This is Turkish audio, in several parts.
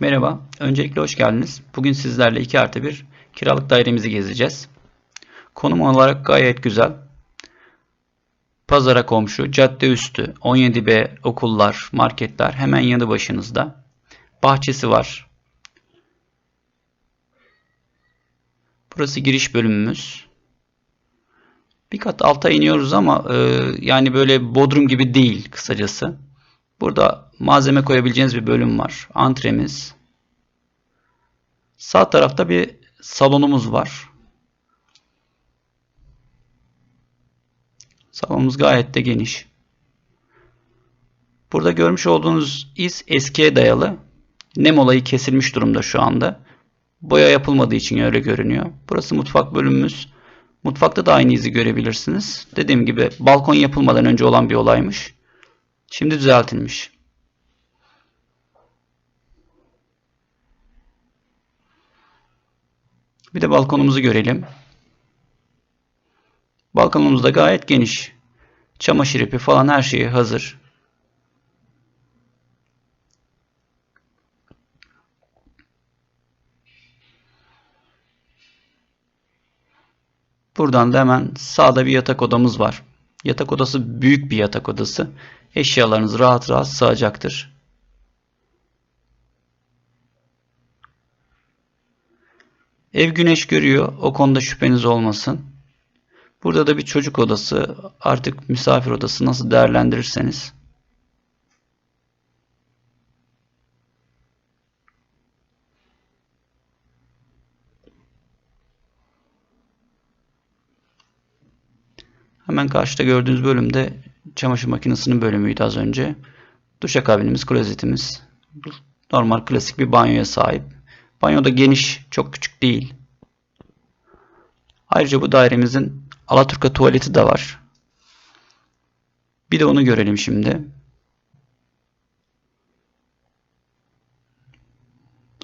Merhaba, öncelikle hoş geldiniz. Bugün sizlerle 2 artı 1 kiralık dairemizi gezeceğiz. Konum olarak gayet güzel. Pazara komşu, cadde üstü, 17B okullar, marketler hemen yanı başınızda. Bahçesi var. Burası giriş bölümümüz. Bir kat alta iniyoruz ama e, yani böyle bodrum gibi değil kısacası. Burada malzeme koyabileceğiniz bir bölüm var. Antremiz. Sağ tarafta bir salonumuz var. Salonumuz gayet de geniş. Burada görmüş olduğunuz iz eskiye dayalı. Nem olayı kesilmiş durumda şu anda. Boya yapılmadığı için öyle görünüyor. Burası mutfak bölümümüz. Mutfakta da aynı izi görebilirsiniz. Dediğim gibi balkon yapılmadan önce olan bir olaymış. Şimdi düzeltilmiş. Bir de balkonumuzu görelim. Balkonumuz da gayet geniş. Çamaşır ipi falan her şeyi hazır. Buradan da hemen sağda bir yatak odamız var. Yatak odası büyük bir yatak odası. Eşyalarınız rahat rahat sığacaktır. Ev güneş görüyor. O konuda şüpheniz olmasın. Burada da bir çocuk odası, artık misafir odası nasıl değerlendirirseniz. Hemen karşıda gördüğünüz bölümde çamaşır makinesinin bölümüydü az önce. Duşakabinimiz, klozetimiz. Normal klasik bir banyoya sahip. Banyo da geniş, çok küçük değil. Ayrıca bu dairemizin Alaturka tuvaleti de var. Bir de onu görelim şimdi.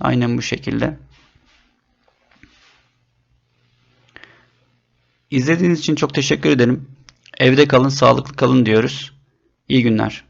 Aynen bu şekilde. İzlediğiniz için çok teşekkür ederim. Evde kalın, sağlıklı kalın diyoruz. İyi günler.